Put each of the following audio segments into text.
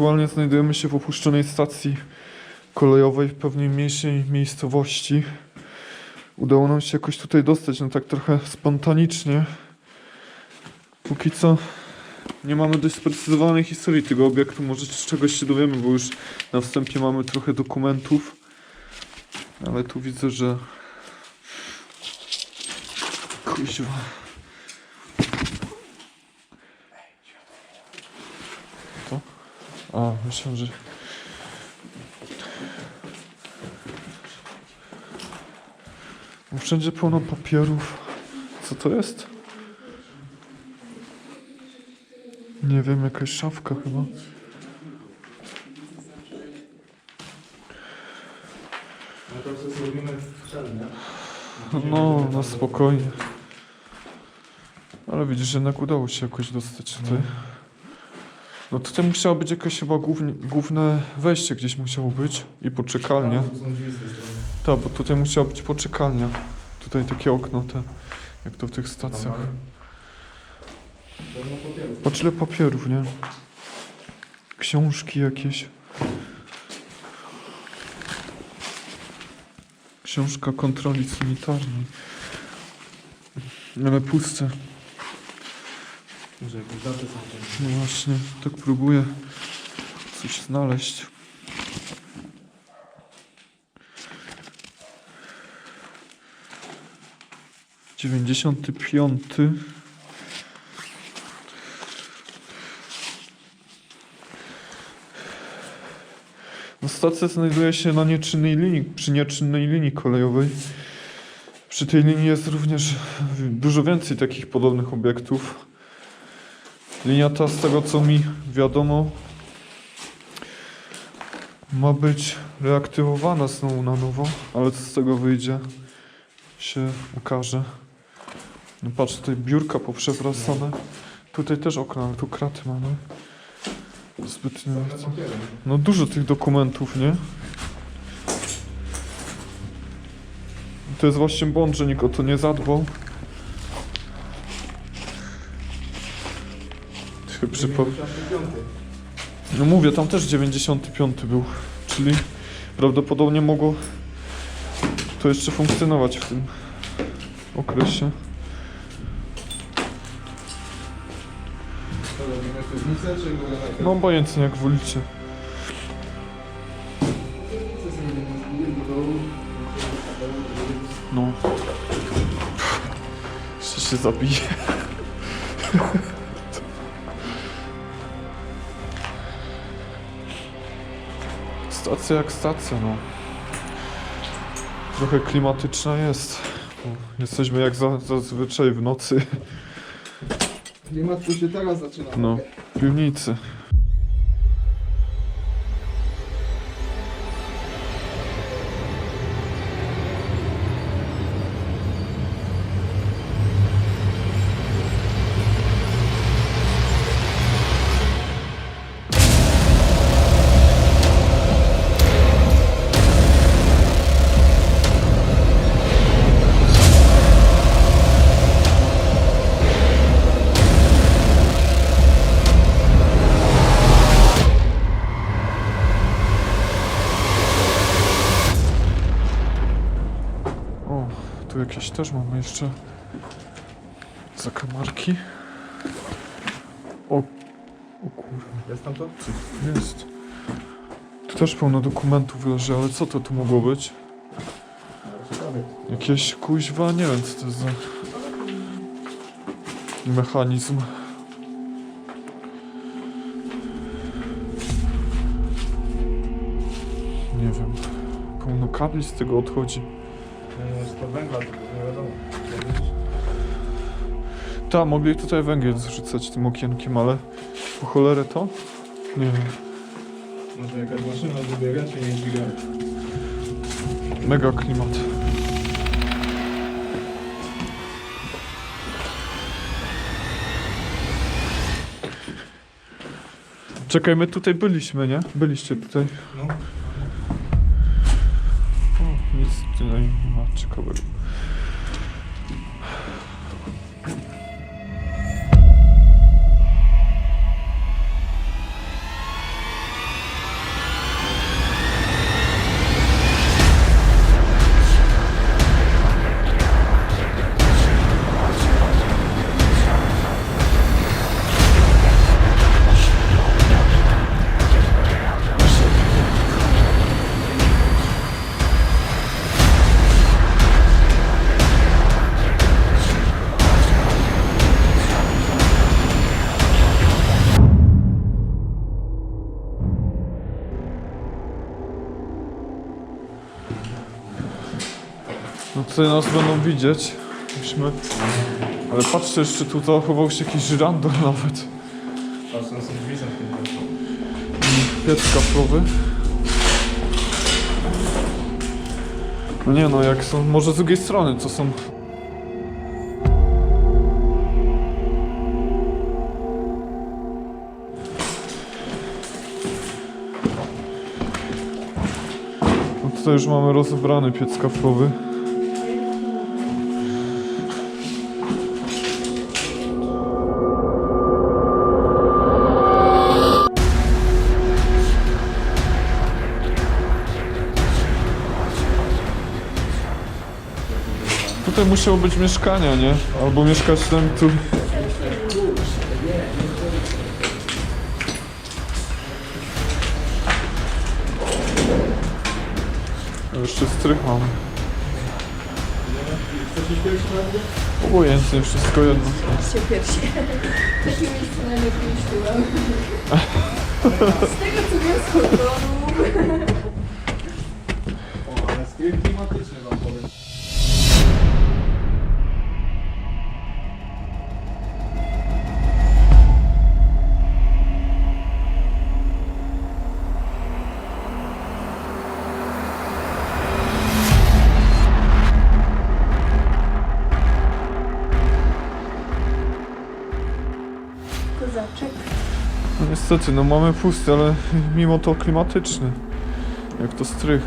aktualnie znajdujemy się w opuszczonej stacji kolejowej w pewnej mniejszej miejscowości. Udało nam się jakoś tutaj dostać, no tak trochę spontanicznie. Póki co nie mamy dość sprecyzowanej historii tego obiektu, może z czegoś się dowiemy, bo już na wstępie mamy trochę dokumentów. Ale tu widzę, że... Kuźwa. A, myślałem, że... No Wszędzie pełno papierów. Co to jest? Nie wiem, jakaś szafka chyba. No? No, na spokojnie. Ale widzisz, jednak udało się jakoś dostać tutaj. No tutaj musiało być jakieś chyba głównie, główne wejście gdzieś musiało być i poczekalnia. Strony. Tak, bo tutaj musiała być poczekalnia. Tutaj takie okno te, jak to w tych stacjach. Patrz ile papierów, nie? Książki jakieś. Książka kontroli sanitarnej. Ale puste. Może są. No właśnie, tak próbuję coś znaleźć. Dziewięćdziesiąty piąty. No, stacja znajduje się na nieczynnej linii, przy nieczynnej linii kolejowej. Przy tej linii jest również dużo więcej takich podobnych obiektów. Linia ta, z tego co mi wiadomo, ma być reaktywowana znowu na nowo, ale co z tego wyjdzie, się okaże. No patrz, tutaj biurka poprzewracane. Tutaj też okna, ale tu kraty mamy. Zbyt nie chcę. No dużo tych dokumentów, nie? To jest właśnie błąd, że nikt o to nie zadbał. Przypo... 95. No mówię, tam też 95 był, czyli prawdopodobnie mogło to jeszcze funkcjonować w tym okresie. No obojętnie jak wolicie. No. Jeszcze się zabije. Stacja jak stacja, no. Trochę klimatyczna jest. Jesteśmy jak za, zazwyczaj w nocy Klimat tu się teraz zaczyna. No. w piwnicy. Jakieś też mamy jeszcze zakamarki. O, o kurwa. Jest tam to? Jest. Tu też pełno dokumentów leży, ale co to tu mogło być? Jakieś kuźwa, nie wiem co to jest za mechanizm. Nie wiem. Pełno kabli z tego odchodzi. To węgla, to nie wiadomo. Ta, mogli tutaj węgiel zrzucać tym okienkiem, ale po cholerę to? Nie wiem. Może jakaś maszyna dobiega, czy nie dźwiga? Mega klimat. Czekaj, my tutaj byliśmy, nie? Byliście tutaj. No. O, nic tutaj tutaj nas będą widzieć. Musimy... Ale patrzcie, jeszcze tu zachował się jakiś żyrandol nawet. Są są drzwi zamknięte. Piec kaflowy. No nie no, jak są... Może z drugiej strony, co są... No tutaj już mamy rozebrany piec kaflowy. Tutaj musiało być mieszkania, nie? Albo mieszkać tam tu. Jeszcze strych mamy. Obojętnie, wszystko jedno. się piersi. Takie miejsce najlepiej sztułem. Z tego co wiem z hotelu. O, ale strych klimatyczny wam powiem. Niestety, no mamy pusty, ale mimo to klimatyczny. Jak to strych,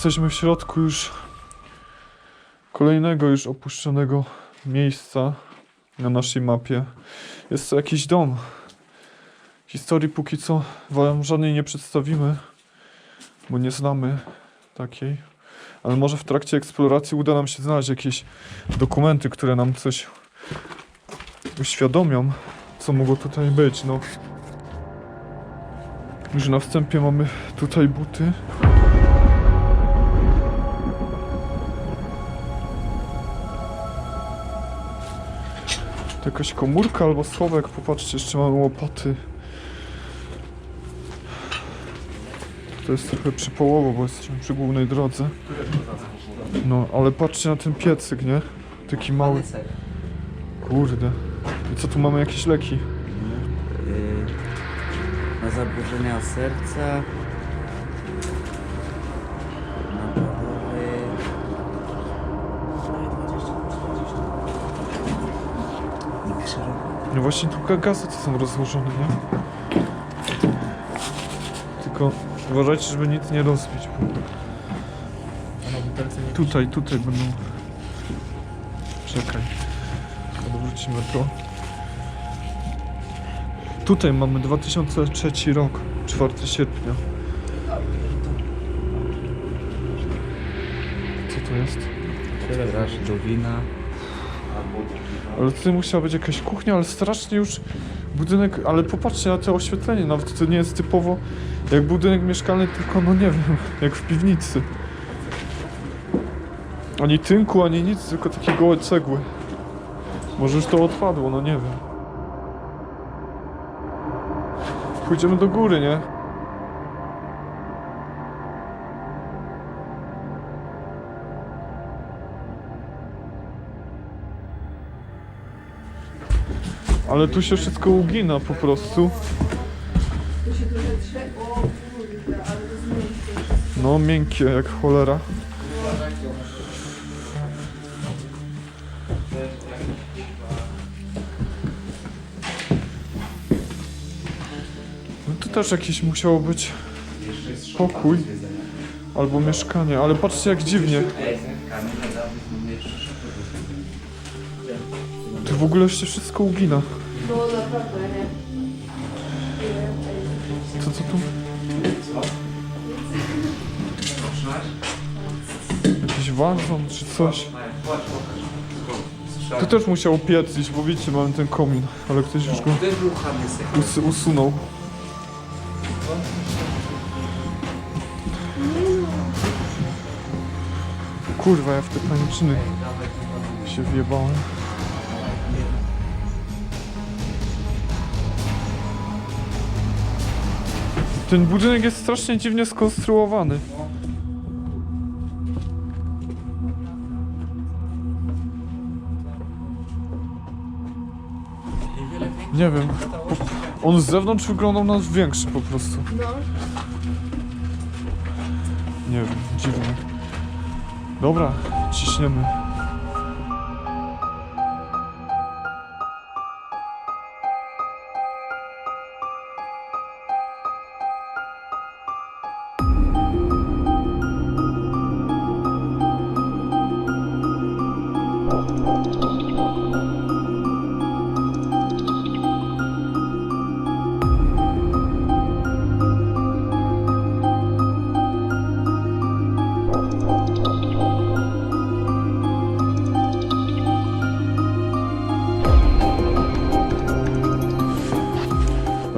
Jesteśmy w środku już kolejnego już opuszczonego miejsca na naszej mapie. Jest to jakiś dom. Historii póki co wam żadnej nie przedstawimy, bo nie znamy takiej. Ale może w trakcie eksploracji uda nam się znaleźć jakieś dokumenty, które nam coś uświadomią, co mogło tutaj być. No. Już na wstępie mamy tutaj buty. To jakaś komórka albo schowek. Popatrzcie, jeszcze mamy łopaty. To jest trochę przypołowo, bo jesteśmy przy głównej drodze. No, ale patrzcie na ten piecyk, nie? Taki mały. Kurde. I co tu mamy? Jakieś leki? Yy, na zaburzenia serca. No właśnie tu ga- gazety są rozłożone, nie? Tylko uważajcie, żeby nic nie rozbić. Tutaj, tutaj będą... Czekaj. Odwrócimy to. Tutaj mamy 2003 rok, 4 sierpnia. Co to jest? Straż do wina. Ale tutaj musiała być jakaś kuchnia, ale strasznie już budynek, ale popatrzcie na to oświetlenie, nawet to nie jest typowo jak budynek mieszkalny, tylko no nie wiem, jak w piwnicy. Ani tynku, ani nic, tylko takie gołe cegły. Może już to odpadło, no nie wiem. Pójdziemy do góry, nie? Ale tu się wszystko ugina po prostu. Tu. No, miękkie jak cholera. No to też jakieś musiało być pokój albo mieszkanie, ale patrzcie jak dziwnie. Tu w ogóle się wszystko ugina. No naprawdę. Co, co tu? Jakiś wazon czy coś? To też musiał piecyć, bo wiecie, mamy ten komin, ale ktoś już go us usunął. Kurwa, ja w te paniczyny się wjebałem. Ten budynek jest strasznie dziwnie skonstruowany. Nie wiem. On z zewnątrz wyglądał na większy po prostu. Nie wiem, dziwny. Dobra, ciśniemy.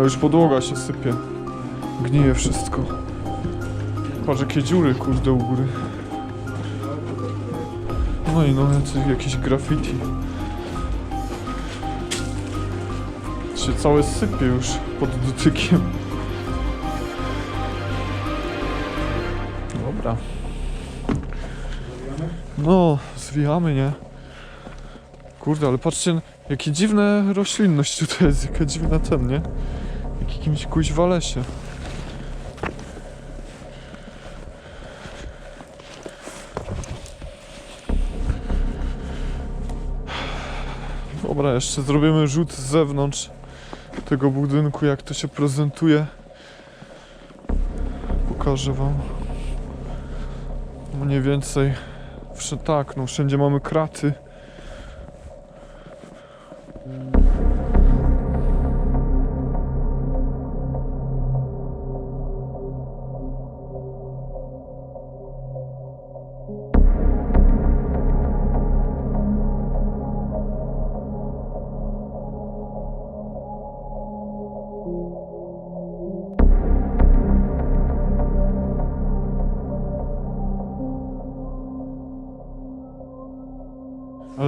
Już podłoga się sypie. Gnije wszystko. Patrz jakie dziury kurde u góry. No i no jakieś graffiti. Się całe sypie już pod dotykiem. Dobra. No, zwijamy, nie? Kurde, ale patrzcie, jakie dziwne roślinność tutaj jest, jaka dziwna ten, nie? Jak jakimś kuźwa lesie. Dobra, jeszcze zrobimy rzut z zewnątrz tego budynku, jak to się prezentuje. Pokażę wam. Mniej więcej. Tak, no wszędzie mamy kraty.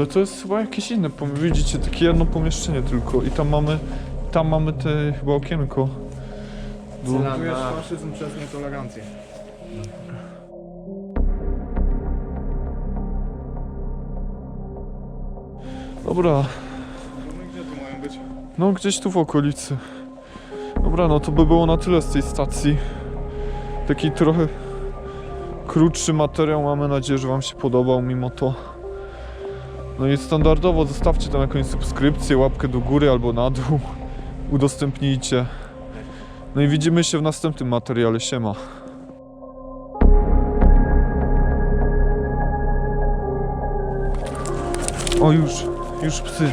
Ale to jest chyba jakieś inne, pom- widzicie, takie jedno pomieszczenie tylko i tam mamy, tam mamy te chyba okienko. Tu jest faszyzm przez nietolerancję. dobra, gdzie tu mają być? no gdzieś tu w okolicy. Dobra, no to by było na tyle z tej stacji. Taki trochę krótszy materiał, mamy nadzieję, że wam się podobał mimo to. No i standardowo zostawcie tam jakąś subskrypcję, łapkę do góry albo na dół. Udostępnijcie. No i widzimy się w następnym materiale. Siema. O już, już psy.